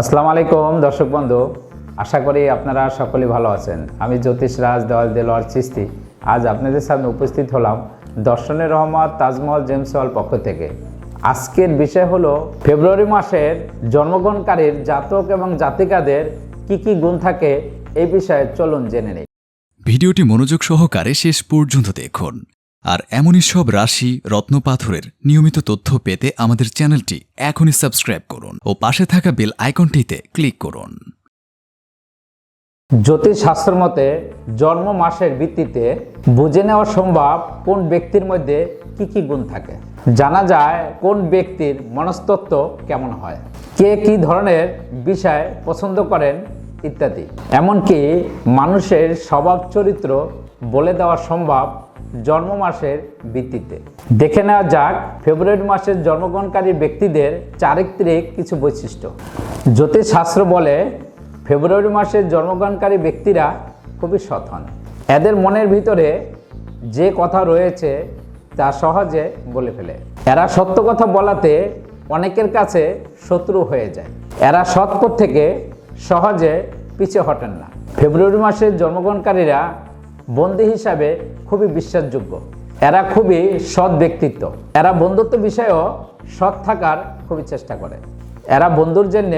আসসালামু আলাইকুম, দর্শক বন্ধু। আশা করি আপনারা সকলেই ভালো আছেন। আমি জ্যোতিষ রাজ, দেওয়াল দেলোয়ার চিস্তি আজ আপনাদের সামনে উপস্থিত হলাম দর্শনের রহমত তাজমহল জেমস হল পক্ষ থেকে। আজকের বিষয় হলো, ফেব্রুয়ারি মাসের জন্মগ্রহণকারীর জাতক এবং জাতিকাদের কি কি গুণ থাকে, এই বিষয়ে চলুন জেনে নেই। ভিডিওটি মনোযোগ সহকারে শেষ পর্যন্ত দেখুন। আর এমনই সব রাশি রত্নপাথরের নিয়মিত তথ্য পেতে আমাদের চ্যানেলটি এখনই সাবস্ক্রাইব করুন ও পাশে থাকা বেল আইকনটিতে ক্লিক করুন। জ্যোতিষ শাস্ত্র মতে, জন্ম মাসের ভিত্তিতে বুঝে নেওয়া সম্ভব কোন ব্যক্তির মধ্যে কি কি গুণ থাকে। জানা যায় কোন ব্যক্তির মনস্তত্ত্ব কেমন হয়, কে কি ধরনের বিষয় পছন্দ করেন ইত্যাদি। এমনকি মানুষের স্বভাব চরিত্র বলে দেওয়া সম্ভব জন্ম মাসের ভিত্তিতে। দেখে নেওয়া যাক, ফেব্রুয়ারি মাসের জন্মগ্রহণকারী ব্যক্তিদের চারিত্রিক কিছু বৈশিষ্ট্য। জ্যোতিষ শাস্ত্র বলে, ফেব্রুয়ারি মাসের জন্মগ্রহণকারী ব্যক্তিরা খুবই সৎ হন। এদের মনের ভিতরে যে কথা রয়েছে তা সহজে বলে ফেলে। এরা সত্য কথা বলাতে অনেকের কাছে শত্রু হয়ে যায়। এরা সৎপথ থেকে সহজে পিছে হটেন না। ফেব্রুয়ারি মাসের জন্মগ্রহণকারীরা বন্দী হিসাবে খুবই বিশ্বাসযোগ্য। এরা খুবই সৎ ব্যক্তিত্ব। এরা বন্ধুত্ব বিষয়েও সৎ থাকার খুবই চেষ্টা করে। এরা বন্ধুর জন্য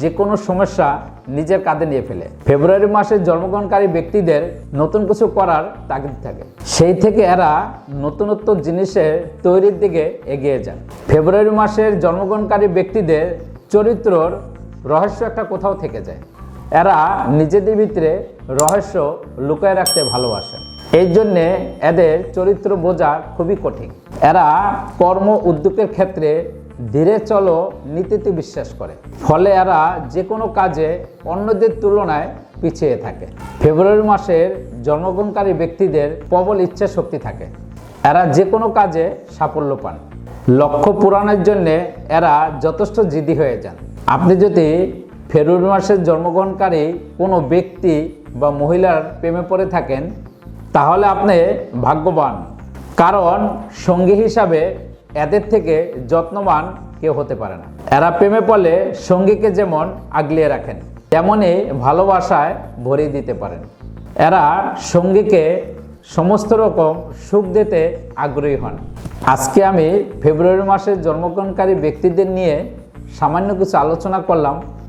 যে কোনো সমস্যা নিজের কাঁধে নিয়ে ফেলে। ফেব্রুয়ারি মাসের জন্মগ্রহণকারী ব্যক্তিদের নতুন কিছু করার তাগিদ থাকে। সেই থেকে এরা নতুনত্ব জিনিসের তৈরির দিকে এগিয়ে যান। ফেব্রুয়ারি মাসের জন্মগ্রহণকারী ব্যক্তিদের চরিত্রর রহস্য একটা কোথাও থেকে যায়। এরা নিজেদের ভিতরে রহস্য লুকায় রাখতে ভালোবাসে। এই জন্যে এদের চরিত্র বোঝা খুবই কঠিন। এরা কর্ম উদ্যোগের ক্ষেত্রে ধীরে চলো নীতিতে বিশ্বাস করে। ফলে এরা যে কোনো কাজে অন্যদের তুলনায় পিছিয়ে থাকে। ফেব্রুয়ারি মাসের জন্মগ্রহণকারী ব্যক্তিদের প্রবল ইচ্ছা শক্তি থাকে। এরা যে কোনো কাজে সাফল্য পান। লক্ষ্য পূরণের জন্যে এরা যথেষ্ট জিদি হয়ে যান। আপনি যদি ফেব্রুয়ারি মাসের জন্মগ্রহণকারী কোনো ব্যক্তি বা মহিলার প্রেমে পড়ে থাকেন, তাহলে আপনি ভাগ্যবান। কারণ সঙ্গী হিসাবে এদের থেকে যত্নবান কেউ হতে পারে না। এরা প্রেমে পড়লে সঙ্গীকে যেমন আগলিয়ে রাখেন তেমনই ভালোবাসায় ভরিয়ে দিতে পারেন। এরা সঙ্গীকে সমস্ত রকম সুখ দিতে আগ্রহী হন। আজকে আমি ফেব্রুয়ারি মাসের জন্মগ্রহণকারী ব্যক্তিদের নিয়ে সামান্য কিছু আলোচনা করলাম।